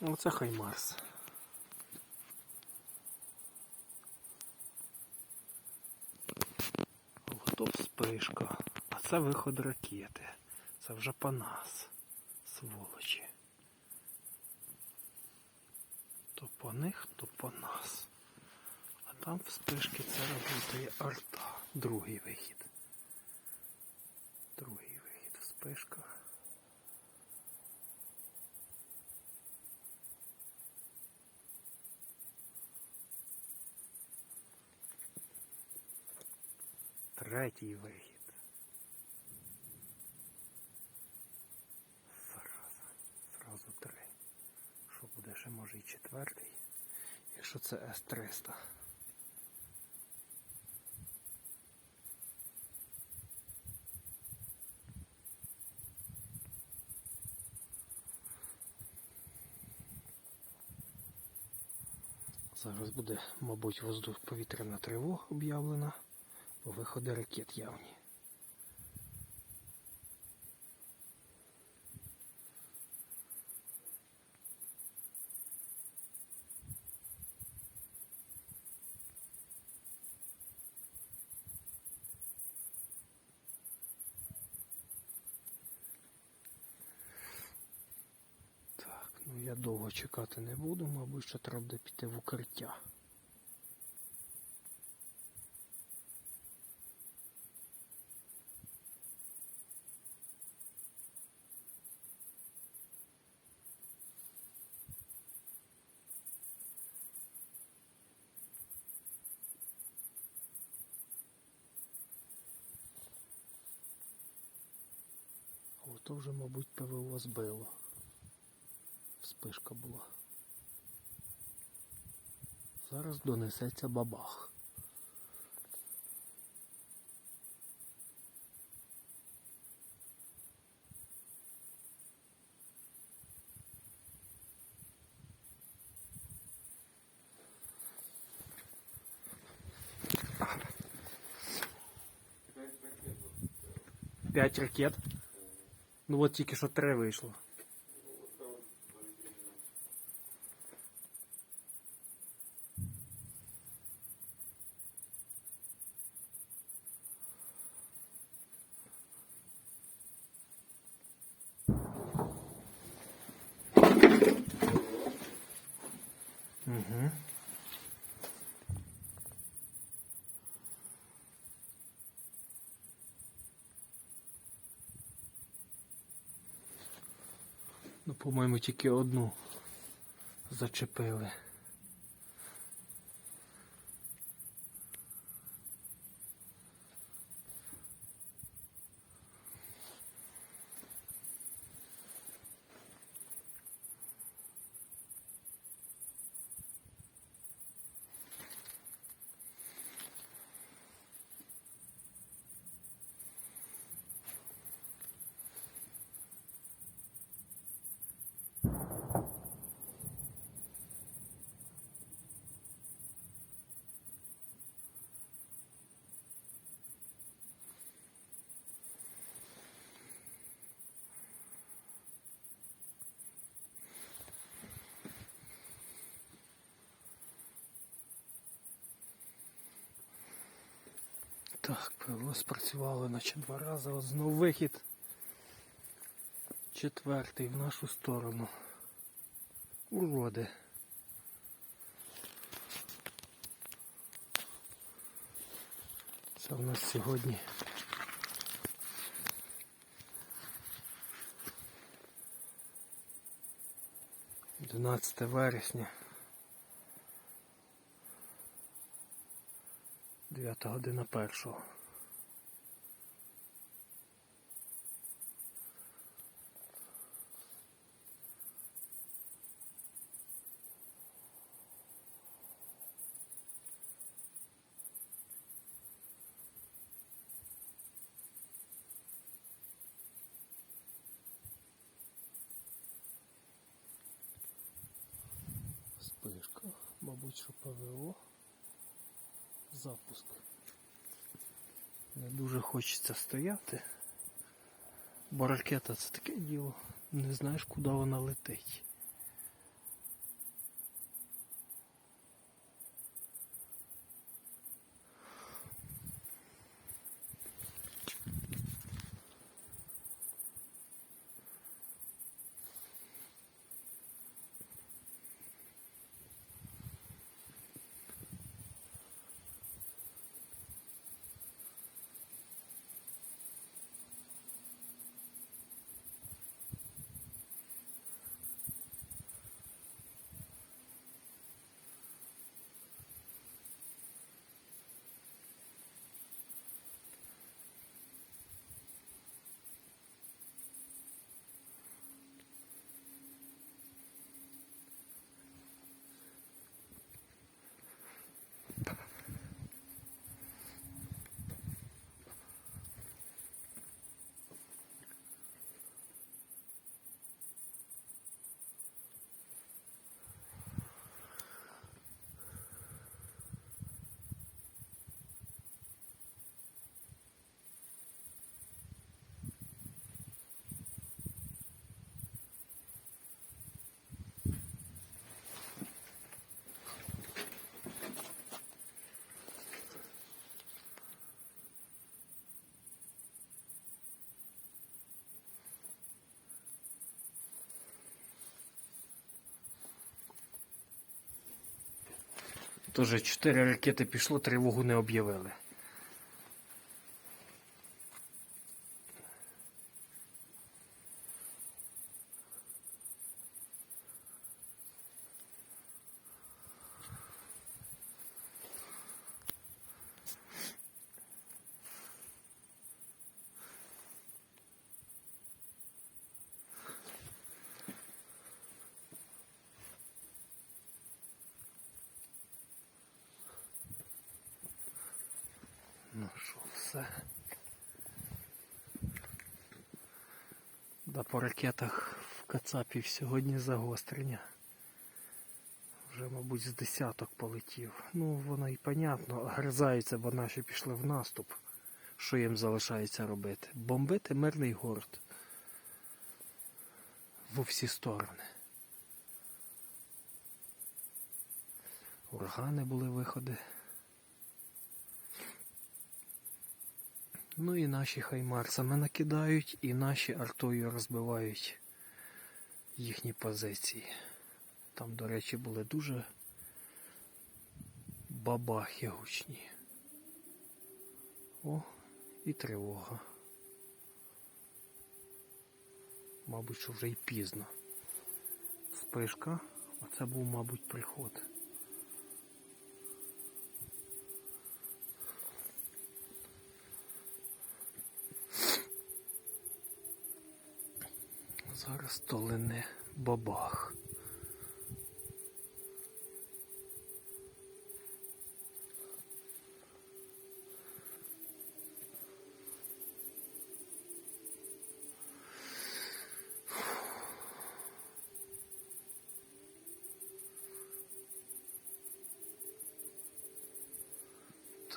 Оце хай Марс. Ото вспишка. А це виход ракети. Це вже по нас. Сволочі. То по них, то по нас. А там вспишки це працює арта. Другий вихід. Другий вихід вспишка. Третій вихід. Зараза. Зразу три. Що буде ще може і четвертий, якщо це С-300. Зараз буде, мабуть, воздух повітряна тривога об'явлена, виходи ракет явні. Так, ну я довго чекати не буду, мабуть, що треба буде піти в укриття. Ото вже, мабуть, ПВО збило. Вспишка була. Зараз донесеться бабах. П'ять ракет. Ну от тільки що три вийшло. Ну, по-моєму, тільки одну зачепили. Так, ПВО спрацювало наче два рази. От знов вихід. Четвертий в нашу сторону. Уроди. Це в нас сьогодні. Одинадцяте вересня. Дев'ята година першого. Спишка, мабуть, що ПВО. Запуск. Не дуже хочеться стояти, бо ракета це таке діло. Не знаєш, куди вона летить. Тоже 4 ракети пішло, тривогу не об'явили. Що, все. Да по ракетах в Кацапі сьогодні загострення. Вже, мабуть, з десяток полетів. Ну, воно і понятно, гризаються, бо наші пішли в наступ. Що їм залишається робити? Бомбити мирний город. Во всі сторони. Урагани були виходи. Ну і наші хаймарсами накидають, і наші артою розбивають їхні позиції. Там, до речі, були дуже бабахи гучні. О, і тривога. Мабуть, що вже й пізно. Спишка, а це був, мабуть, приход. Зараз то бабах.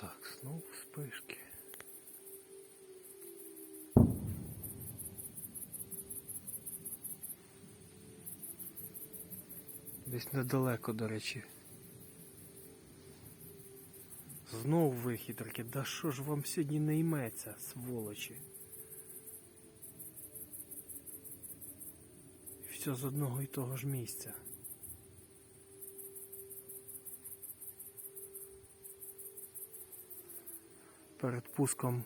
Так, знову вспишки. Десь недалеко, до речі. Знов вихід ракет. Да що ж вам сьогодні не йметься, сволочі? Все з одного і того ж місця. Перед пуском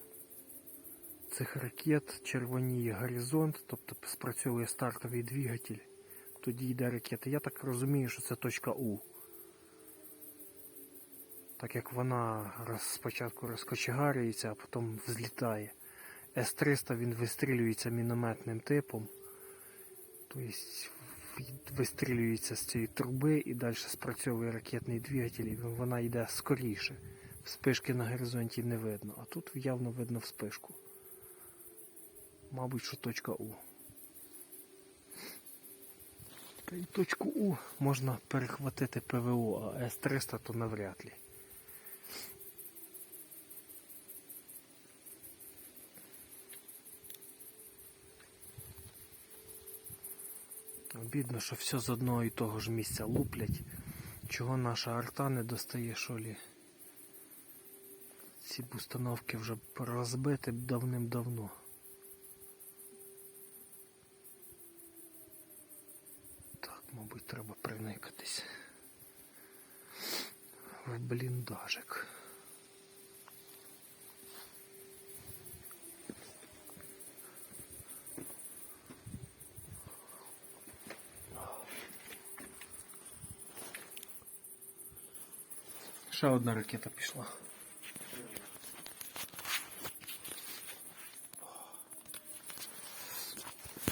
цих ракет червоніє горизонт, тобто спрацьовує стартовий двигатель тоді йде ракета. Я так розумію, що це точка У. Так як вона роз, спочатку розкочегарюється, а потім взлітає. С-300 він вистрілюється мінометним типом. Тобто вистрілюється з цієї труби і далі спрацьовує ракетний двигатель, і вона йде скоріше. Вспишки на горизонті не видно, а тут явно видно вспишку. Мабуть, що точка У. Та точку У можна перехватити ПВО, а С-300 то навряд ли. Обідно, що все з одного і того ж місця луплять. Чого наша арта не достає, що лі. Ці б установки вже розбити давним-давно. Мабуть, треба приникатись в бліндажик. Ще одна ракета пішла.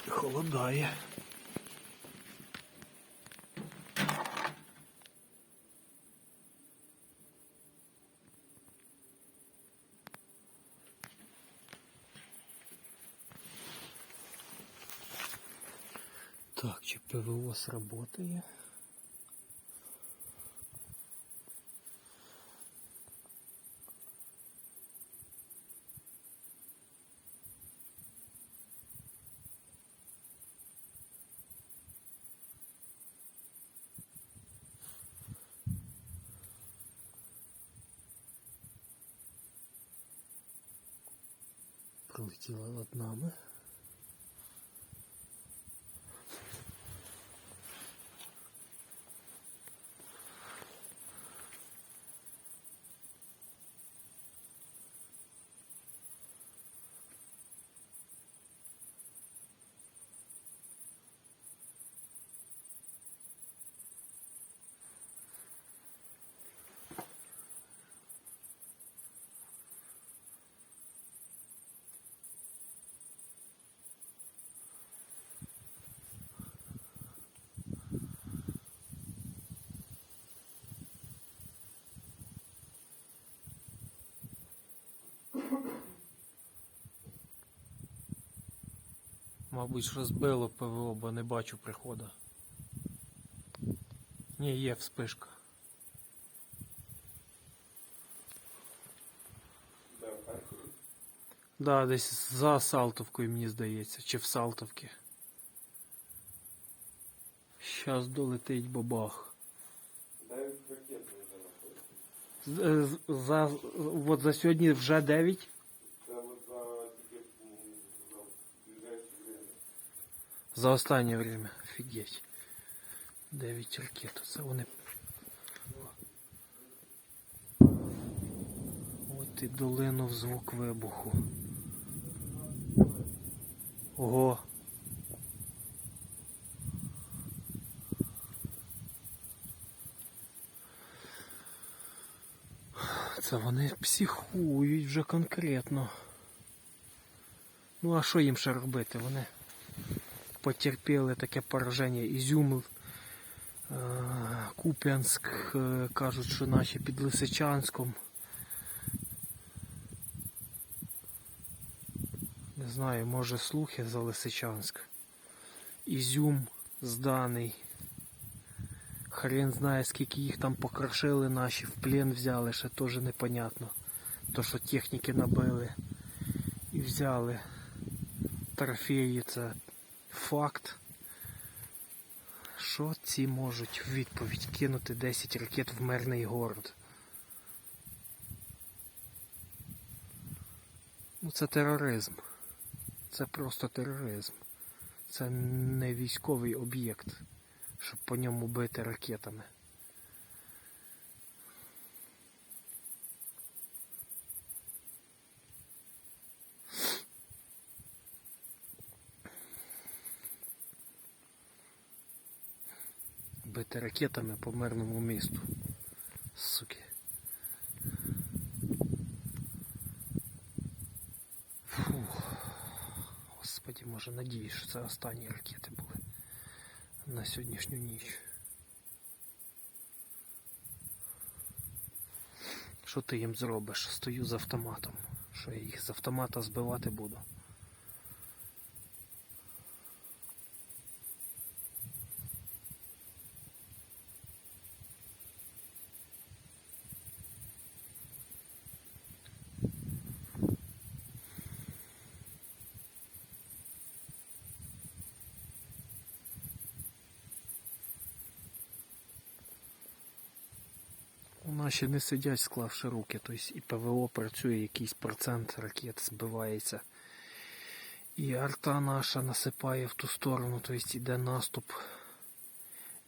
Холодає. Так, чи ПВО сработає? Пролетіла над нами. Мабуть, розбило ПВО, бо не бачу приходу. Ні, є вспишка. Да, десь за Салтовкою, мені здається, чи в Салтовці. Щас долетить бабах. Де ракети вже знаходиться? З- е, За, от за сьогодні вже 9. Це от за тільки м, за ближайші время. За останнє время. Офігеть. 9 ракет. Це вони. От і долинув звук вибуху. Ого. Це вони психують вже конкретно. Ну а що їм ще робити? Вони потерпіли таке пораження Ізюм, е, Куп'янськ, е, кажуть, що наші під Лисичанськом. Не знаю, може слухи за Лисичанськ. Ізюм зданий. Хрен знає, скільки їх там покрошили наші, в плен взяли, ще теж непонятно. То, що техніки набили і взяли трофеї, це факт. Що ці можуть в відповідь кинути 10 ракет в мирний город? Ну це тероризм. Це просто тероризм. Це не військовий об'єкт, щоб по ньому бити ракетами. Бити ракетами по мирному місту. Суки. Фух. Господи, може надіюсь, що це останні ракети були на сьогоднішню ніч. Що ти їм зробиш? Стою з автоматом. Що я їх з автомата збивати буду? Наші не сидять, склавши руки, тобто і ПВО працює, якийсь процент ракет збивається. І арта наша насипає в ту сторону, тобто йде наступ.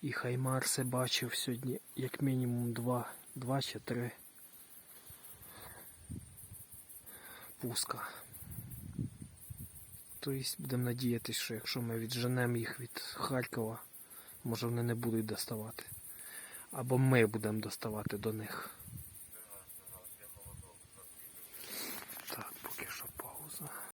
І Хаймарси бачив сьогодні як мінімум два, два чи три пуска. Тобто будемо надіятися, що якщо ми відженемо їх від Харкова, може вони не будуть доставати. Або ми будемо доставати до них.